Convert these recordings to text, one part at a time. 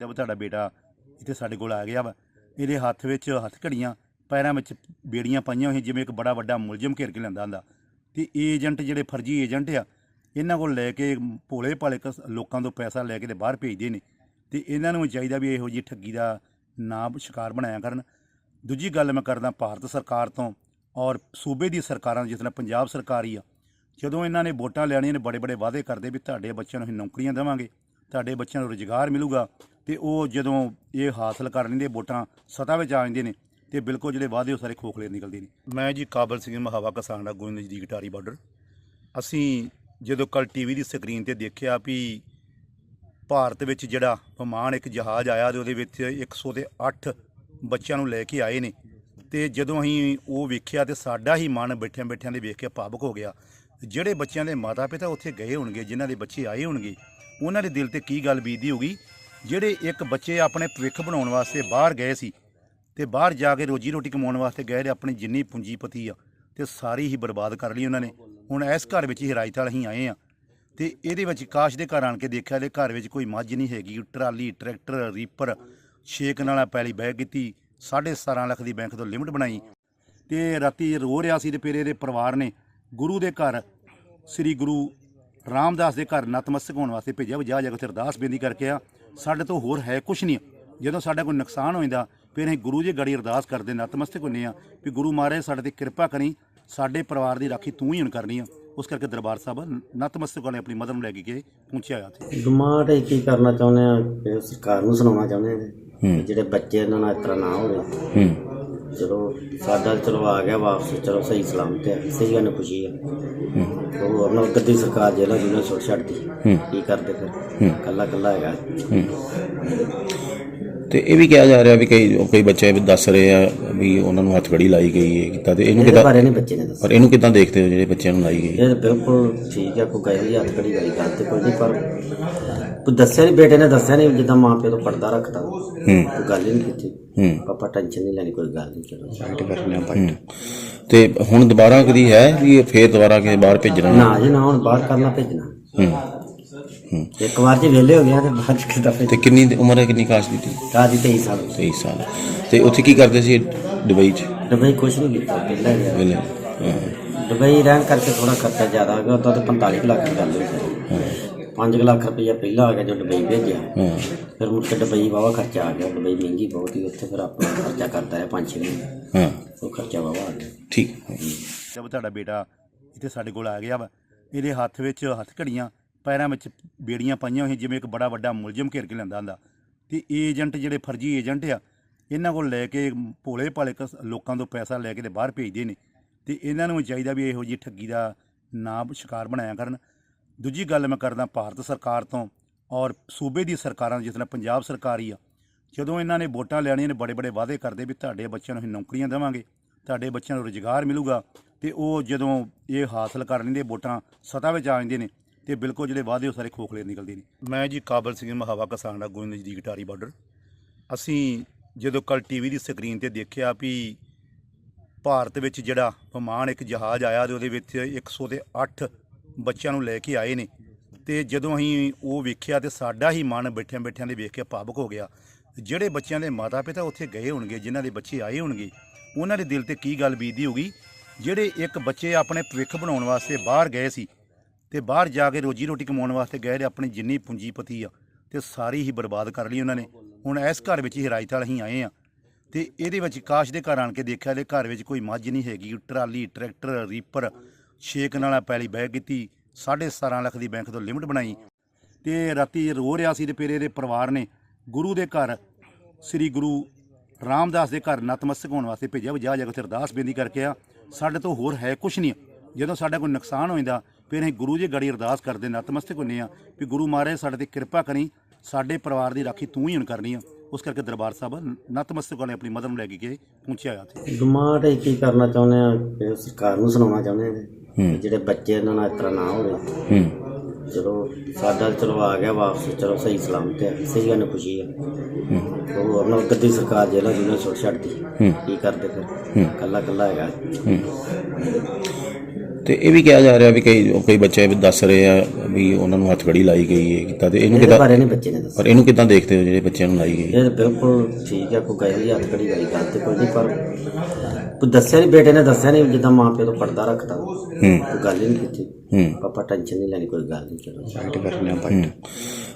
ਜਦ ਤੁਹਾਡਾ ਬੇਟਾ ਇੱਥੇ ਸਾਡੇ ਕੋਲ ਆ ਗਿਆ ਵਾ, ਇਹਦੇ ਹੱਥ ਵਿੱਚ ਹੱਥ ਘੜੀਆਂ, ਪੈਰਾਂ ਵਿੱਚ ਬੇੜੀਆਂ ਪਾਈਆਂ ਹੋਈਆਂ, ਜਿਵੇਂ ਇੱਕ ਬੜਾ ਵੱਡਾ ਮੁਲਜ਼ਮ ਘੇਰ ਕੇ ਲੈਂਦਾ ਹੁੰਦਾ। ਤੇ ਏਜੰਟ ਜਿਹੜੇ ਫਰਜ਼ੀ ਏਜੰਟ ਆ, ਇਹਨਾਂ ਕੋਲ ਲੈ ਕੇ ਭੋਲੇ ਭਾਲੇ ਕਸ- ਲੋਕਾਂ ਤੋਂ ਪੈਸਾ ਲੈ ਕੇ ਤੇ ਬਾਹਰ ਭੇਜਦੇ ਨੇ। ਤੇ ਇਹਨਾਂ ਨੂੰ ਵੀ ਚਾਹੀਦਾ ਵੀ ਇਹੋ ਜਿਹੀ ਠੱਗੀ ਦਾ ਨਾ ਸ਼ਿਕਾਰ ਬਣਾਇਆ ਕਰਨ। ਦੂਜੀ ਗੱਲ ਮੈਂ ਕਰਦਾ ਭਾਰਤ ਸਰਕਾਰ ਤੋਂ ਔਰ ਸੂਬੇ ਦੀ ਸਰਕਾਰਾਂ ਜਿਸ ਤਰ੍ਹਾਂ ਪੰਜਾਬ ਸਰਕਾਰ ਹੀ ਆ, ਜਦੋਂ ਇਹਨਾਂ ਨੇ ਵੋਟਾਂ ਲੈਣੀਆਂ ਨੇ ਬੜੇ ਬੜੇ ਵਾਅਦੇ ਕਰਦੇ ਵੀ ਤੁਹਾਡੇ ਬੱਚਿਆਂ ਨੂੰ ਅਸੀਂ ਨੌਕਰੀਆਂ ਦੇਵਾਂਗੇ। ਤੁਹਾਡੇ ਬੱਚਿਆਂ ਨੂੰ ਰੁਜ਼ਗਾਰ ਮਿਲੂਗਾ ਤੇ ਉਹ ਜਦੋਂ ਇਹ ਹਾਸਲ ਕਰ ਲੈਂਦੇ, ਵੋਟਾਂ ਸਤਾ ਵਿੱਚ ਆ ਜਾਂਦੇ ਨੇ ਤੇ ਬਿਲਕੁਲ ਜਿਹੜੇ ਵਾਅਦੇ ਉਹ ਸਾਰੇ ਖੋਖਲੇ ਨਿਕਲਦੇ ਨੇ। ਮੈਂ ਜੀ ਕਾਬਲ ਸਿੰਘ ਮਹਾਵਾ ਕਿਸਾਨ ਦਾ ਗੋਇੰਦ ਨਜ਼ਦੀਕ ਟਾਰੀ ਬਾਰਡਰ ਅਸੀਂ ਜਦੋਂ ਕੱਲ ਟੀਵੀ ਦੀ ਸਕਰੀਨ ਤੇ ਦੇਖਿਆ ਵੀ ਭਾਰਤ ਵਿੱਚ ਜਿਹੜਾ ਵਿਮਾਨ ਇੱਕ ਜਹਾਜ਼ ਆਇਆ ਤੇ ਉਹਦੇ ਵਿੱਚ 108 ਬੱਚਿਆਂ ਨੂੰ ਲੈ ਕੇ ਆਏ ਨੇ ਤੇ ਜਦੋਂ ਅਸੀਂ ਉਹ ਵੇਖਿਆ ਤੇ ਸਾਡਾ ਹੀ ਮਨ ਬੈਠਿਆਂ ਬੈਠਿਆਂ ਦੇ ਵੇਖ ਕੇ ਭਾਵੁਕ ਹੋ ਗਿਆ। ਜਿਹੜੇ ਬੱਚਿਆਂ ਦੇ ਮਾਤਾ ਪਿਤਾ ਉੱਥੇ ਗਏ ਹੋਣਗੇ, ਜਿਨ੍ਹਾਂ ਦੇ ਬੱਚੇ ਆਏ ਹੋਣਗੇ ਉਹਨਾਂ ਦੇ ਦਿਲ ਤੇ ਕੀ ਗੱਲ ਬੀਤਦੀ ਹੋਗੀ ਜਿਹੜੇ ਇੱਕ ਬੱਚੇ ਆਪਣੇ ਭਵਿੱਖ ਬਣਾਉਣ ਵਾਸਤੇ ਬਾਹਰ ਗਏ ਸੀ ਤੇ ਬਾਹਰ ਜਾ ਕੇ ਰੋਜੀ ਰੋਟੀ ਕਮਾਉਣ ਵਾਸਤੇ ਗਏ ਤੇ ਆਪਣੀ ਜਿੰਨੀ ਪੂੰਜੀਪਤੀ ਆ ਤੇ ਸਾਰੀ ਹੀ ਬਰਬਾਦ ਕਰ ਲਈ ਉਹਨਾਂ ਨੇ। ਹੁਣ ਇਸ ਘਰ ਵਿੱਚ ਹੀ ਰਾਜਤਾਲ ਅਸੀਂ ਆਏ ਆ ਤੇ ਇਹਦੇ ਵਿੱਚ ਕਾਸ਼ ਦੇ ਘਰ ਆਣ ਕੇ ਦੇਖਿਆ ਤੇ ਘਰ ਵਿੱਚ ਕੋਈ ਮੱਝ ਨਹੀਂ ਹੈਗੀ। ਟਰਾਲੀ, ਟਰੈਕਟਰ, ਰੀਪਰ ਛੇਕ ਨਾਲ ਪੈਲੀ ਬਹਿ ਕੀਤੀ 17.5 ਲੱਖ ਦੀ ਬੈਂਕ ਤੋਂ ਲਿਮਟ ਬਣਾਈ ਤੇ ਰਾਤੀ ਰੋ ਰਿਹਾ ਸੀ ਤੇ ਫਿਰ ਇਹਦੇ ਪਰਿਵਾਰ ਨੇ ਗੁਰੂ ਦੇ ਘਰ, ਸ੍ਰੀ ਗੁਰੂ ਰਾਮਦਾਸ ਦੇ ਘਰ ਨਤਮਸਤਕ ਹੋਣ ਵਾਸਤੇ ਭੇਜਿਆ ਵੀ ਜਾ ਜਾ ਕੇ ਉੱਥੇ ਅਰਦਾਸ ਬੇਨਤੀ ਕਰਕੇ ਆ। ਸਾਡੇ ਤੋਂ ਹੋਰ ਹੈ ਕੁਛ ਨਹੀਂ। ਜਦੋਂ ਸਾਡਾ ਕੋਈ ਨੁਕਸਾਨ ਹੋ ਜਾਂਦਾ ਫਿਰ ਅਸੀਂ ਗੁਰੂ ਜੀ ਗੜੀ ਅਰਦਾਸ ਕਰਦੇ ਨਤਮਸਤਕ ਹੁੰਨੇ ਆ ਵੀ ਗੁਰੂ ਮਹਾਰਾਜ ਸਾਡੇ ਤੇ ਕਿਰਪਾ ਕਰੀ ਸਾਡੇ ਪਰਿਵਾਰ ਦੀ ਰਾਖੀ ਤੂੰ ਹੀ ਹੁਣ ਕਰਨੀ ਆ। ਉਸ ਕਰਕੇ ਦਰਬਾਰ ਸਾਹਿਬ ਨਤਮਸਤਕ ਵਾਲੇ ਆਪਣੀ ਮਦਦ ਨੂੰ ਲੈ ਕੇ ਗਏ ਪਹੁੰਚਿਆ ਆ ਤੇ ਡਿਮਾਂਡ ਇਹ ਕੀ ਕਰਨਾ ਚਾਹੁੰਦੇ ਆ? ਕਿ ਸਰਕਾਰ ਨੂੰ ਸੁਣਾਉਣਾ ਚਾਹੁੰਦੇ ਆ ਜਿਹੜੇ ਬੱਚੇ ਇਹਨਾਂ ਨਾਲ ਇਸ ਤਰ੍ਹਾਂ ਨਾ ਹੋਵੇ। ਹੂੰ। ਚਲੋ ਸਾਡਾ ਚਲੋ ਆ ਗਿਆ ਵਾਪਸ ਚਲੋ ਸਹੀ ਸਲਾਮਤ ਹੈ ਸਹੀ ਗੱਲ ਖੁਸ਼ੀ ਹੈ ਉਹ ਉਹਨਾਂ ਉਧਰ ਦੀ ਸਰਕਾਰ ਜਿਹੜਾ ਜਿਹਨੇ ਛੋੜ ਛੱਡਦੀ ਕੀ ਕਰਦੇ ਫਿਰ? ਕੱਲਾ ਕੱਲਾ ਹੈਗਾ। ਤੇ ਇਹ ਵੀ ਕਿਹਾ ਜਾ ਰਿਹਾ ਵੀ ਕਈ ਕਈ ਬੱਚੇ ਵੀ ਦੱਸ ਰਹੇ ਆ ਵੀ ਉਹਨਾਂ ਨੂੰ ਹੱਥ ਘੜੀ ਲਾਈ ਗਈ ਹੈ ਕੀਤਾ ਤੇ ਇਹਨੂੰ ਇਹਦੇ ਕਿਦਾਂ ਬਾਰੇ ਨਹੀਂ ਬੱਚੇ ਨੇ ਦੱਸਿਆ। ਪਰ ਇਹਨੂੰ ਕਿਦਾਂ ਦੇਖਦੇ ਹੋ ਜਿਹੜੇ ਬੱਚਿਆਂ ਨੂੰ ਲਾਈ ਗਈ? ਇਹ ਬਿਲਕੁਲ ਠੀਕ ਹੈ ਕੋਈ ਗਈ ਹੱਥ ਕੜੀ ਵਾਲੀ ਗੱਲ ਤੇ ਕੋਈ ਨਹੀਂ ਪਰ ਕੋਈ ਦੱਸਿਆ ਨਹੀਂ ਬੇਟੇ ਨੇ ਦੱਸਿਆ ਨਹੀਂ ਜਿੱਦਾਂ ਮਾਂ ਪਿਓ ਤੋਂ ਪਰਦਾ ਰੱਖਦਾ। ਹੂੰ। ਕੋਈ ਗੱਲ ਹੀ ਨਹੀਂ ਕੀਤੀ। ਹੂੰ। ਪਾਪਾ ਟੈਨਸ਼ਨ ਨਹੀਂ ਲੈਣੀ ਕੋਈ ਗੱਲ ਨਹੀਂ ਚਲੋ। ਸਾਈਡ ਕਰ ਲਿਆ ਹੂੰ। ਤੇ ਹੁਣ ਦੁਬਾਰਾ ਕਦੀ ਹੈ ਵੀ ਇਹ ਫੇਰ ਦੁਬਾਰਾ ਕਿਸੇ ਬਾਹਰ ਭੇਜਣਾ? ਨਾ ਜੀ ਨਾ ਹੁਣ ਬਾਹਰ ਕਰਨਾ ਭੇਜਣਾ। ਹੂੰ ਇੱਕ ਵਾਰ ਜੇ ਵਿਹਲੇ ਹੋ ਗਿਆ ਤੇ ਬਾਅਦ ਚ ਕਿਦਾਂ ਤੇ ਕਿੰਨੀ ਦੀ ਉਮਰ ਹੈ ਕਿੰਨੀ ਕਾਸ਼ ਦੀ ਸੀ ਰਾਜੀ 23 ਸਾਲ। 23 ਸਾਲ। ਤੇ ਉੱਥੇ ਕੀ ਕਰਦੇ ਸੀ ਦੁਬਈ 'ਚ? ਦੁਬਈ ਕੁਛ ਨਹੀਂ ਕੀਤਾ ਪਹਿਲਾਂ ਗਿਆ ਵੇਲੇ ਹਾਂ। ਦੁਬਈ ਰਹਿਣ ਕਰਕੇ ਥੋੜਾ ਖਰਚਾ ਜ਼ਿਆਦਾ ਆ ਗਿਆ ਉਦੋਂ ਤਾਂ 45 ਕੁ ਲੱਖ ਦੀ ਗੱਲ ਹੋਈ। 5 ਲੱਖ ਰੁਪਈਆ ਪਹਿਲਾਂ ਆ ਗਿਆ ਜੋ ਦੁਬਈ ਭੇਜਿਆ। ਹਾਂ। ਫਿਰ ਮੁੜ ਕੇ ਦੁਬਈ ਵਾਵਾ ਖਰਚਾ ਆ ਗਿਆ ਦੁਬਈ ਮਹਿੰਗੀ ਬਹੁਤ ਹੀ ਉੱਥੇ ਫਿਰ ਆਪਣਾ ਖਰਚਾ ਕਰਦਾ ਹੈ 5-6 ਮਹੀਨੇ। ਹਾਂ। ਉਹ ਖਰਚਾ ਵਾਵਾ ਆ ਗਿਆ। ਠੀਕ। ਜਦ ਤੁਹਾਡਾ ਬੇਟਾ ਇੱਥੇ ਸਾਡੇ ਕੋਲ ਆ ਗਿਆ ਵਾ ਇਹਦੇ ਹੱਥ ਵਿੱਚ ਹੱਥ ਘੜੀਆਂ ਪੈਰਾਂ ਵਿੱਚ ਬੇੜੀਆਂ ਪਾਈਆਂ ਹੋਈਆਂ ਜਿਵੇਂ ਇੱਕ ਬੜਾ ਵੱਡਾ ਮੁਲਜ਼ਮ ਘੇਰ ਕੇ ਲੈਂਦਾ ਹੁੰਦਾ। ਤੇ ਏਜੰਟ ਜਿਹੜੇ ਫਰਜ਼ੀ ਏਜੰਟ ਆ ਇਹਨਾਂ ਕੋਲ ਲੈ ਕੇ ਭੋਲੇ ਭਾਲੇ ਲੋਕਾਂ ਤੋਂ ਪੈਸਾ ਲੈ ਕੇ ਤੇ ਬਾਹਰ ਭੇਜਦੇ ਨੇ। ਤੇ ਇਹਨਾਂ ਨੂੰ ਵੀ ਚਾਹੀਦਾ ਵੀ ਇਹੋ ਜਿਹੀ ਠੱਗੀ ਦਾ ਨਾ ਸ਼ਿਕਾਰ ਬਣਾਇਆ ਕਰਨ। ਦੂਜੀ ਗੱਲ ਮੈਂ ਕਰਦਾ ਭਾਰਤ ਸਰਕਾਰ ਤੋਂ ਔਰ ਸੂਬੇ ਦੀ ਸਰਕਾਰਾਂ ਜਿਸ ਤਰ੍ਹਾਂ ਪੰਜਾਬ ਸਰਕਾਰ ਹੀ ਆ ਜਦੋਂ ਇਹਨਾਂ ਨੇ ਵੋਟਾਂ ਲੈਣੀਆਂ ਨੇ ਬੜੇ ਬੜੇ ਵਾਅਦੇ ਕਰਦੇ ਵੀ ਤੁਹਾਡੇ ਬੱਚਿਆਂ ਨੂੰ ਅਸੀਂ ਨੌਕਰੀਆਂ ਦੇਵਾਂਗੇ, ਤੁਹਾਡੇ ਬੱਚਿਆਂ ਨੂੰ ਰੁਜ਼ਗਾਰ ਮਿਲੂਗਾ, ਤੇ ਉਹ ਜਦੋਂ ਇਹ ਹਾਸਲ ਕਰ ਲੈਂਦੇ, ਵੋਟਾਂ ਸਤਾ ਵਿੱਚ ਆ ਜਾਂਦੇ ਨੇ, ਤੇ ਬਿਲਕੁਲ ਜਿਹੜੇ ਵਾਅਦੇ ਉਹ ਸਾਰੇ ਖੋਖਲੇ ਨਿਕਲਦੇ ਨੇ। ਮੈਂ ਜੀ ਕਾਬਲ ਸਿੰਘ ਮਹਾਵਾ ਕਿਸਾਨ ਦਾ ਗੋਇੰਦ ਨਜ਼ਦੀਕ ਟਾਰੀ ਬਾਰਡਰ ਅਸੀਂ ਜਦੋਂ ਕੱਲ ਟੀਵੀ ਦੀ ਸਕਰੀਨ ਤੇ ਦੇਖਿਆ ਵੀ ਭਾਰਤ ਵਿੱਚ ਜਿਹੜਾ ਵਿਮਾਨ ਇੱਕ ਜਹਾਜ਼ ਆਇਆ ਤੇ ਉਹਦੇ ਵਿੱਚ 108 ਬੱਚਿਆਂ ਨੂੰ ਲੈ ਕੇ ਆਏ ਨੇ, ਤੇ ਜਦੋਂ ਅਸੀਂ ਉਹ ਵੇਖਿਆ ਤੇ ਸਾਡਾ ਹੀ ਮਨ ਬੈਠਿਆਂ ਬੈਠਿਆਂ ਦੇ ਵੇਖ ਕੇ ਭਾਵਕ ਹੋ ਗਿਆ। ਜਿਹੜੇ ਬੱਚਿਆਂ ਦੇ ਮਾਤਾ ਪਿਤਾ ਉੱਥੇ ਗਏ ਹੋਣਗੇ, ਜਿਨ੍ਹਾਂ ਦੇ ਬੱਚੇ ਆਏ ਹੋਣਗੇ, ਉਹਨਾਂ ਦੇ ਦਿਲ ਤੇ ਕੀ ਗੱਲ ਬੀਤਦੀ ਹੋਗੀ ਜਿਹੜੇ ਇੱਕ ਬੱਚੇ ਆਪਣੇ ਭਵਿੱਖ ਬਣਾਉਣ ਵਾਸਤੇ ਬਾਹਰ ਗਏ ਸੀ ਤੇ ਬਾਹਰ ਜਾ ਕੇ ਰੋਜੀ ਰੋਟੀ ਕਮਾਉਣ ਵਾਸਤੇ ਗਏ ਤੇ ਆਪਣੀ ਜਿੰਨੀ ਪੂੰਜੀਪਤੀ ਆ ਤੇ ਸਾਰੀ ਹੀ ਬਰਬਾਦ ਕਰ ਲਈ ਉਹਨਾਂ ਨੇ। ਹੁਣ ਇਸ ਘਰ ਵਿੱਚ ਹੀ ਰਾਜਤਾਲ ਅਸੀਂ ਆਏ ਆ ਤੇ ਇਹਦੇ ਵਿੱਚ ਕਾਸ਼ ਦੇ ਘਰ ਆਣ ਕੇ ਦੇਖਿਆ ਤੇ ਘਰ ਵਿੱਚ ਕੋਈ ਮੱਝ ਨਹੀਂ ਹੈਗੀ। ਟਰਾਲੀ, ਟਰੈਕਟਰ, ਰੀਪਰ ਛੇਕ ਨਾਲਾ ਪੈਲੀ ਬਹਿ ਕੀਤੀ 17.5 ਲੱਖ ਦੀ ਬੈਂਕ ਤੋਂ ਲਿਮਟ ਬਣਾਈ ਤੇ ਰਾਤੀ ਰੋ ਰਿਹਾ ਸੀ ਤੇ ਫਿਰ ਇਹਦੇ ਪਰਿਵਾਰ ਨੇ ਗੁਰੂ ਦੇ ਘਰ ਸ੍ਰੀ ਗੁਰੂ ਰਾਮਦਾਸ ਦੇ ਘਰ ਨਤਮਸਤਕ ਹੋਣ ਵਾਸਤੇ ਭੇਜਿਆ। ਵੀ ਜਾ ਜਾ ਕੇ ਉੱਥੇ ਅਰਦਾਸ ਬੇਨਤੀ ਕਰਕੇ ਆ। ਸਾਡੇ ਤੋਂ ਹੋਰ ਹੈ ਕੁਛ ਨਹੀਂ। ਜਦੋਂ ਸਾਡਾ ਕੋਈ ਨੁਕਸਾਨ ਹੋ ਜਾਂਦਾ ਫਿਰ ਅਸੀਂ ਗੁਰੂ ਜੀ ਗੜੀ ਅਰਦਾਸ ਕਰਦੇ ਨਤਮਸਤਕ ਹੁੰਨੇ ਆ ਵੀ ਗੁਰੂ ਮਹਾਰਾਜ ਸਾਡੇ ਤੇ ਕਿਰਪਾ ਕਰੀ ਸਾਡੇ ਪਰਿਵਾਰ ਦੀ ਰਾਖੀ ਤੂੰ ਹੀ ਹੁਣ ਕਰਨੀ ਆ। ਉਸ ਕਰਕੇ ਦਰਬਾਰ ਸਾਹਿਬ ਨਤਮਸਤਕ ਵਾਲੇ ਆਪਣੀ ਮਦਦ ਨੂੰ ਲੈ ਕੇ ਗਏ ਪਹੁੰਚਿਆ ਆ ਤੇ ਇਹ ਕੀ ਕਰਨਾ ਚਾਹੁੰਦੇ ਆ? ਸਰਕਾਰ ਨੂੰ ਸੁਣਾਉਣਾ ਚਾਹੁੰਦੇ ਆ। ਜਿਹੜੇ ਬੱਚੇ ਇਹਨਾਂ ਨਾਲ ਇਸ ਤਰ੍ਹਾਂ ਨਾ ਹੋਵੇ। ਹੂੰ। ਚਲੋ ਸਾਡਾ ਚਲੋ ਆ ਗਿਆ ਵਾਪਸ ਚਲੋ ਸਹੀ ਸਲਾਮਤ ਹੈ ਸਹੀ ਗੱਲ ਖੁਸ਼ੀ ਹੈ। ਉਹ ਉਹਨਾਂ ਉਧਰ ਦੀ ਸਰਕਾਰ ਜਿਹੜਾ ਜਿਹਨੇ ਛੋੜ ਛੱਡਦੀ ਕੀ ਕਰਦੇ ਫਿਰ? ਕੱਲਾ ਕੱਲਾ ਹੈਗਾ। ਤੇ ਇਹ ਵੀ ਕਿਹਾ ਜਾ ਰਿਹਾ ਵੀ ਕਈ ਕਈ ਬੱਚੇ ਵੀ ਦੱਸ ਰਹੇ ਆ ਵੀ ਉਹਨਾਂ ਨੂੰ ਹੱਥਕੜੀ ਲਾਈ ਗਈ ਹੈ ਕੀਤਾ ਤੇ ਇਹਨੂੰ ਕਿਦਾਂ ਬਾਰੇ ਨਹੀਂ ਬੱਚੇ ਨੇ ਦੱਸਿਆ। ਪਰ ਇਹਨੂੰ ਕਿਦਾਂ ਦੇਖਦੇ ਹੋ ਜਿਹੜੇ ਬੱਚਿਆਂ ਨੂੰ ਲਾਈ ਗਈ? ਇਹ ਤਾਂ ਬਿਲਕੁਲ ਠੀਕ ਹੈ ਕੋਈ ਗਏ ਹੱਥ ਕੜੀ ਵਾਲੀ ਗੱਲ ਤੇ ਕੋਈ ਨਹੀਂ ਪਰ ਕੋਈ ਦੱਸਿਆ ਨਹੀਂ ਬੇਟੇ ਨੇ ਦੱਸਿਆ ਨਹੀਂ ਜਿੱਦਾਂ ਮਾਂ ਪਿਓ ਤੋਂ ਪਰਦਾ ਰੱਖਦਾ। ਹੂੰ। ਕੋਈ ਗੱਲ ਹੀ ਨਹੀਂ ਕੀਤੀ। ਹੂੰ। ਪਾਪਾ ਟੈਨਸ਼ਨ ਨਹੀਂ ਲੈਣੀ ਕੋਈ ਗੱਲ ਨਹੀਂ ਚਲੋ ਹੂੰ।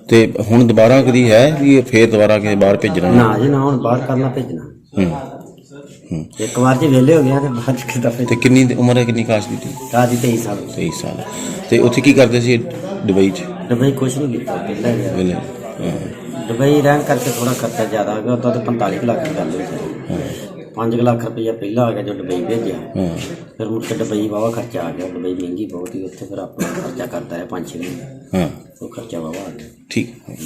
ਤੇ ਹੁਣ ਦੁਬਾਰਾ ਕਦੀ ਹੈ ਵੀ ਇਹ ਫੇਰ ਦੁਬਾਰਾ ਕਿਸੇ ਬਾਹਰ ਭੇਜਣਾ? ਨਾ ਜੀ ਨਾ ਹੁਣ ਬਾਹਰ ਕਰਨਾ ਭੇਜਣਾ। ਹੂੰ। ਇੱਕ ਵਾਰ ਜੀ ਵਿਹਲੇ ਹੋ ਗਿਆ ਤੇ ਬਾਅਦ ਚ ਕਿਦਾਂ ਤੇ ਭੇਜ ਕਿੰਨੀ ਉਮਰ ਹੈ ਕਿੰਨੀ ਕਾਸ਼ ਦੀ ਸੀ ਕਾਜੀ 23 ਸਾਲ। 23 ਸਾਲ। ਤੇ ਉੱਥੇ ਕੀ ਕਰਦੇ ਸੀ ਦੁਬਈ 'ਚ? ਦੁਬਈ ਕੁਛ ਨਹੀਂ ਕੀਤਾ ਪਹਿਲਾਂ ਗਿਆ ਵੇਲੇ ਹਾਂ। ਦੁਬਈ ਰਹਿਣ ਕਰਕੇ ਥੋੜਾ ਖਰਚਾ ਜ਼ਿਆਦਾ ਆ ਗਿਆ ਉਦੋਂ ਤਾਂ 45 ਕੁ ਲੱਖ ਦੀ ਗੱਲ ਹੋਈ। ਸੀ 5 ਲੱਖ ਰੁਪਈਆ ਪਹਿਲਾਂ ਆ ਗਿਆ ਜੋ ਦੁਬਈ ਭੇਜਿਆ। ਹਾਂ। ਫਿਰ ਮੁੜ ਕੇ ਦੁਬਈ ਵਾਵਾ ਖਰਚਾ ਆ ਗਿਆ ਦੁਬਈ ਮਹਿੰਗੀ ਬਹੁਤ ਹੀ ਉੱਥੇ ਫਿਰ ਆਪਣਾ ਖਰਚਾ ਕਰਦਾ ਹੈ 5-6 ਮਹੀਨੇ। ਹਾਂ। ਉਹ ਖਰਚਾ ਵਾਵਾ ਆ ਗਿਆ। ਠੀਕ। ਹੈ